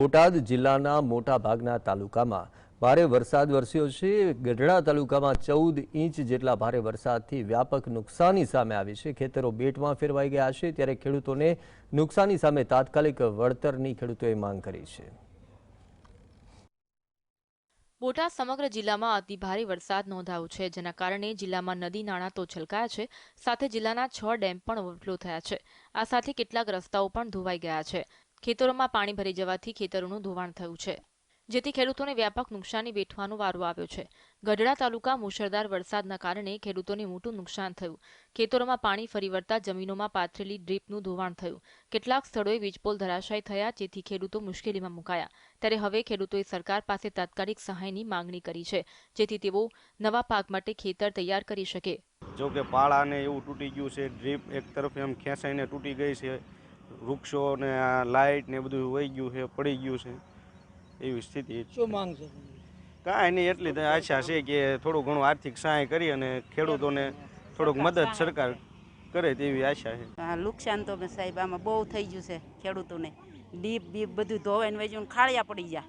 બોટાદ જિલ્લાના મોટાભાગના તાલુકામાં ભારે વરસાદ વરસ્યો છે. ગઢડા તાલુકામાં ચૌદ ઇંચ જેટલા ભારે વરસાદથી વ્યાપક નુકસાની સામે આવી છે. ખેતરો બેટમાં ફેરવાઈ ગયા છે. ત્યારે ખેડૂતોને નુકસાની સામે તાત્કાલિક વળતરની ખેડૂતોએ માંગ કરી છે. બોટાદ સમગ્ર જિલ્લામાં અતિ ભારે વરસાદ નોંધાયો છે, જેના કારણે જિલ્લામાં નદી નાણાં તો છલકાયા છે. સાથે જિલ્લાના છ ડેમ પણ ઓવરફ્લો થયા છે. આ સાથે કેટલાક રસ્તાઓ પણ ધોવાઈ ગયા છે. ખેતરોમાં પાણી ભરી જવાથી ખેતરોનું ધોવાણ થયું છે. જેથી ખેડૂતોને વ્યાપક નુકસાની વેઠવાનો વારો આવ્યો છે. ગઢડા તાલુકા મુશળધાર વરસાદના કારણે ખેડૂતોને મોટું નુકસાન થયું. ખેતરોમાં પાણી ફરી વળતા જમીનોમાં પાથરેલી ડ્રીપનું ધોવાણ થયું. કેટલાક સ્થળોએ વીજપોલ ધરાશાયી થયા, જેથી ખેડૂતો મુશ્કેલીમાં મુકાયા. ત્યારે હવે ખેડૂતોએ સરકાર પાસે તાત્કાલિક સહાયની માંગણી કરી છે, જેથી તેઓ નવા પાક માટે ખેતર તૈયાર કરી શકે. જો કે પાળાને એવું તૂટી ગયું છે, ડ્રીપ એક તરફ એમ ખેંચાઈને તૂટી ગઈ છે. વૃક્ષો ને આ લાઇટ ને બધું વહી ગયું છે પડી ગયું છે એવી સ્થિતિ શું માંગ છે કાંઈ નહીં એટલી તો આશા છે કે થોડું ઘણું આર્થિક સહાય કરી અને ખેડૂતોને થોડુંક મદદ સરકાર કરે તેવી આશા છે. હા નુકસાન તો સાહેબ આમાં બહુ થઈ ગયું છે ખેડૂતોને. ડીપ બીપ બધું ધોવાઈને વેચીને ખાળિયા પડી ગયા.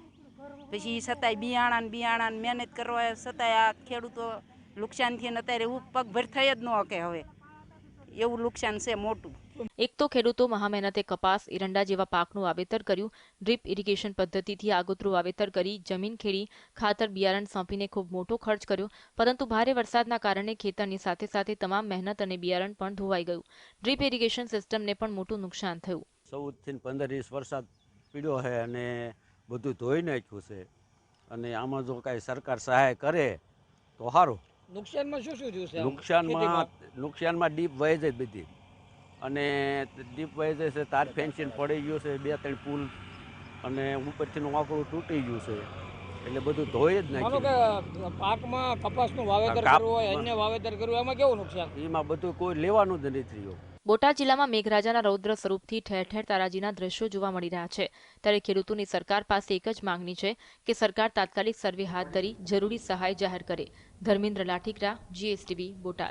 પછી છતાંય બિયાણા ને બિયાણા મહેનત કરવા છતાંય આ ખેડૂતો નુકસાનથી ને અત્યારે ઉપ પગભર થઈ જ ન શકે હવે. એવું નુકસાન છે મોટું. એક તો ખેડૂતો મહામહેનતે કપાસ એરંડા જેવા પાકનું વાવેતર કર્યું. ડ્રીપ ઇરિગેશન પદ્ધતિથી આગોતરું વાવેતર કરી જમીન ખેડી ખાતર બિયારણ સોંપીને ખૂબ મોટો ખર્ચ કર્યો. પરંતુ ભારે વરસાદના કારણે ખેતરની સાથે સાથે તમામ મહેનત અને બિયારણ પણ ધોવાઈ ગયું. ડ્રીપ ઇરિગેશન સિસ્ટમને પણ મોટું નુકસાન થયું. ચૌદથી પંદર ઇંચ વરસાદ પીડ્યો છે અને બધું ધોઈ નાખ્યું છે. અને આમાં જો કાંઈ સરકાર સહાય કરે તો સારું. નુકસાનમાં શું શું થયું છે? નુકસાનમાં નુકસાનમાં ડીપ વહે છે બધી. અને ડીપ વહી જાય છે તાર ફેન્સિંગ પડી ગયું છે બે ત્રણ પુલ. અને ઉપરથીનું આંકડું તૂટી ગયું છે. એટલે બધું ધોઈ જ નહીં નાખ્યું. પાકમાં કપાસનું વાવેતર કરવું હોય અન્ય વાવેતર કરવું એમાં કેવું નુકસાન? એમાં બધું કોઈ લેવાનું જ નથી રહ્યું. બોટાદ જિલ્લામાં મેઘરાજાના રૌદ્ર સ્વરૂપથી ઠેર ઠેર તારાજીના દ્રશ્યો જોવા મળી રહ્યા છે. ત્યારે ખેડૂતોની સરકાર પાસે એક જ માંગણી છે કે સરકાર તાત્કાલિક સર્વે હાથ ધરી જરૂરી સહાય જાહેર કરે. ધર્મેન્દ્ર લાઠીકરા જીએસટીવી બોટાદ.